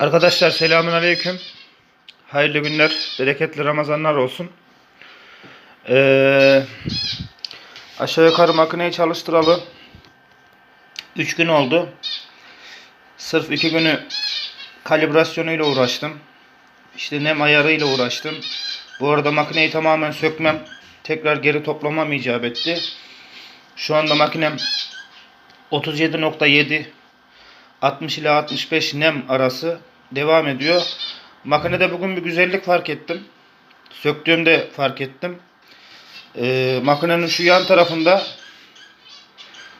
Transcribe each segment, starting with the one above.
Arkadaşlar selamun aleyküm. Hayırlı günler, bereketli Ramazanlar olsun. Ee, aşağı yukarı makineyi çalıştıralı 3 gün oldu. Sırf 2 günü kalibrasyonuyla uğraştım. İşte nem ayarıyla uğraştım. Bu arada makineyi tamamen sökmem, tekrar geri toplamam icap etti. Şu anda makinem 37.7 60 ile 65 nem arası devam ediyor. Makinede bugün bir güzellik fark ettim. Söktüğümde fark ettim. Ee, makinenin şu yan tarafında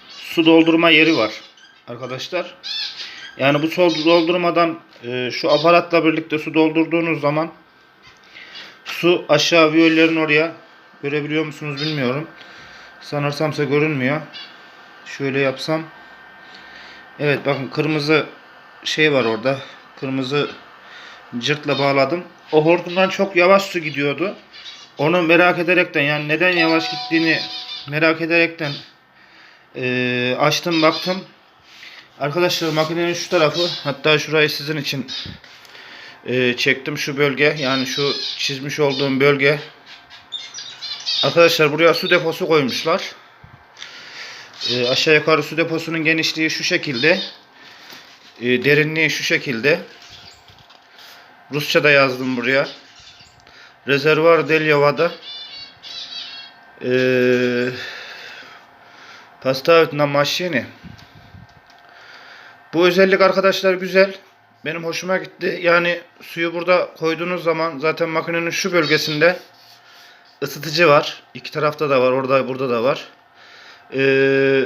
su doldurma yeri var arkadaşlar. Yani bu su doldurmadan e, şu aparatla birlikte su doldurduğunuz zaman su aşağı viyollerin oraya görebiliyor musunuz bilmiyorum. Sanırsamsa görünmüyor. Şöyle yapsam Evet bakın kırmızı şey var orada. Kırmızı cırtla bağladım. O hortumdan çok yavaş su gidiyordu. Onu merak ederekten yani neden yavaş gittiğini merak ederekten eee, açtım baktım. Arkadaşlar makinenin şu tarafı hatta şurayı sizin için eee, çektim şu bölge yani şu çizmiş olduğum bölge. Arkadaşlar buraya su deposu koymuşlar. E, aşağı yukarı su deposunun genişliği şu şekilde. E, derinliği şu şekilde. Rusça da yazdım buraya. Rezervuar Delyava'da. E, Поставить на машине. Bu özellik arkadaşlar güzel. Benim hoşuma gitti. Yani suyu burada koyduğunuz zaman zaten makinenin şu bölgesinde ısıtıcı var. İki tarafta da var. Orada burada da var. Ee,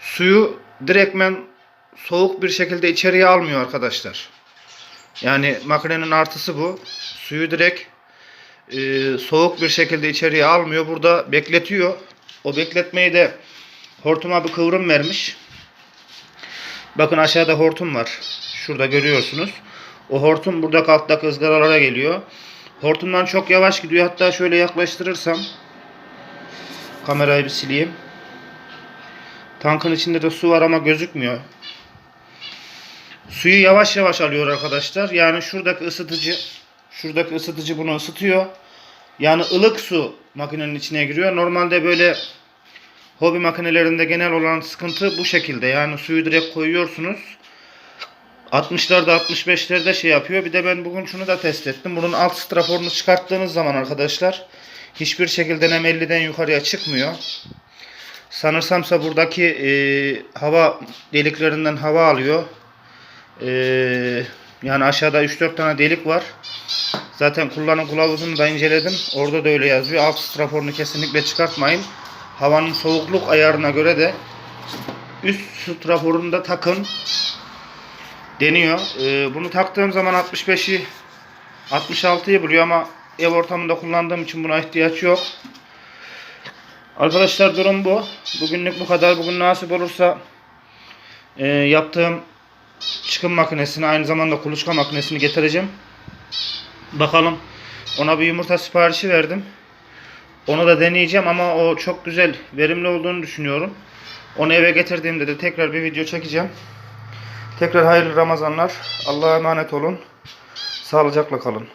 suyu direktmen soğuk bir şekilde içeriye almıyor arkadaşlar. Yani makinenin artısı bu. Suyu direkt e, soğuk bir şekilde içeriye almıyor. Burada bekletiyor. O bekletmeyi de hortuma bir kıvrım vermiş. Bakın aşağıda hortum var. Şurada görüyorsunuz. O hortum burada alttaki ızgaralara geliyor. Hortumdan çok yavaş gidiyor. Hatta şöyle yaklaştırırsam Kamerayı bir sileyim. Tankın içinde de su var ama gözükmüyor. Suyu yavaş yavaş alıyor arkadaşlar. Yani şuradaki ısıtıcı şuradaki ısıtıcı bunu ısıtıyor. Yani ılık su makinenin içine giriyor. Normalde böyle hobi makinelerinde genel olan sıkıntı bu şekilde. Yani suyu direkt koyuyorsunuz. 60'larda 65'lerde şey yapıyor. Bir de ben bugün şunu da test ettim. Bunun alt straforunu çıkarttığınız zaman arkadaşlar hiçbir şekilde nem 50'den yukarıya çıkmıyor. Sanırsamsa buradaki e, hava deliklerinden hava alıyor. E, yani aşağıda 3-4 tane delik var. Zaten kullanım kılavuzunu da inceledim. Orada da öyle yazıyor. Alt straforunu kesinlikle çıkartmayın. Havanın soğukluk ayarına göre de üst straforunu da takın deniyor. E, bunu taktığım zaman 65'i 66'yı buluyor ama ev ortamında kullandığım için buna ihtiyaç yok. Arkadaşlar durum bu. Bugünlük bu kadar. Bugün nasip olursa e, yaptığım çıkım makinesini aynı zamanda kuluçka makinesini getireceğim. Bakalım. Ona bir yumurta siparişi verdim. Onu da deneyeceğim ama o çok güzel, verimli olduğunu düşünüyorum. Onu eve getirdiğimde de tekrar bir video çekeceğim. Tekrar hayırlı Ramazanlar. Allah'a emanet olun. Sağlıcakla kalın.